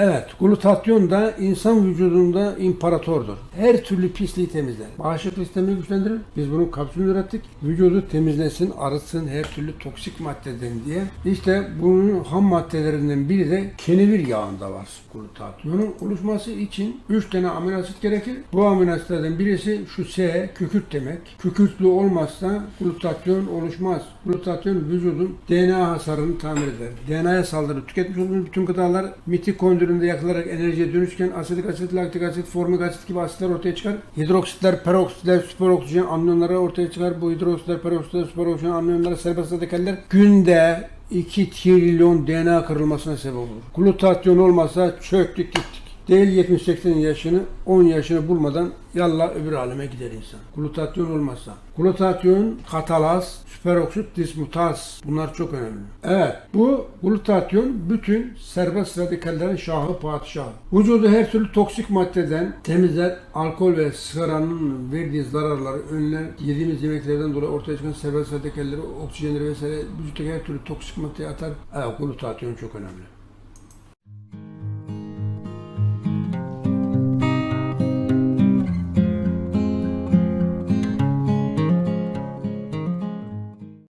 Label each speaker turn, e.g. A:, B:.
A: Evet, glutatyon da insan vücudunda imparatordur. Her türlü pisliği temizler. Bağışıklık sistemini güçlendirir. Biz bunun kapsülünü ürettik. Vücudu temizlesin, arıtsın her türlü toksik maddeden diye. İşte bunun ham maddelerinden biri de kenevir yağında var glutatyonun oluşması için 3 tane amino asit gerekir. Bu amino asitlerden birisi şu S, kükürt demek. Kükürtlü olmazsa glutatyon oluşmaz. Glutatyon vücudun DNA hasarını tamir eder. DNA'ya saldırır. Tüketmiş olduğunuz bütün gıdalar mitokondrinde yakılarak enerjiye dönüşken asitik asit, laktik asit, formik asit gibi asitler ortaya çıkar. Hidroksitler, peroksitler, süper oksijen amiyonları ortaya çıkar. Bu hidroksitler, peroksitler, süper oksijen amiyonları serbest radikaller günde 2 trilyon DNA kırılmasına sebep olur. Glutatyon olmasa çöktük gittik. Değil 70-80 yaşını 10 yaşını bulmadan yallah öbür aleme gider insan. Glutatyon olmazsa. Glutatyon, katalaz, süperoksit dismutaz bunlar çok önemli. Evet bu glutatyon bütün serbest radikallerin şahı padişahı. Vücudu her türlü toksik maddeden temizler, alkol ve sigaranın verdiği zararları önler, yediğimiz yemeklerden dolayı ortaya çıkan serbest radikalleri, oksijenleri vesaire vücuttaki her türlü toksik maddeyi atar. Evet glutatyon çok önemli.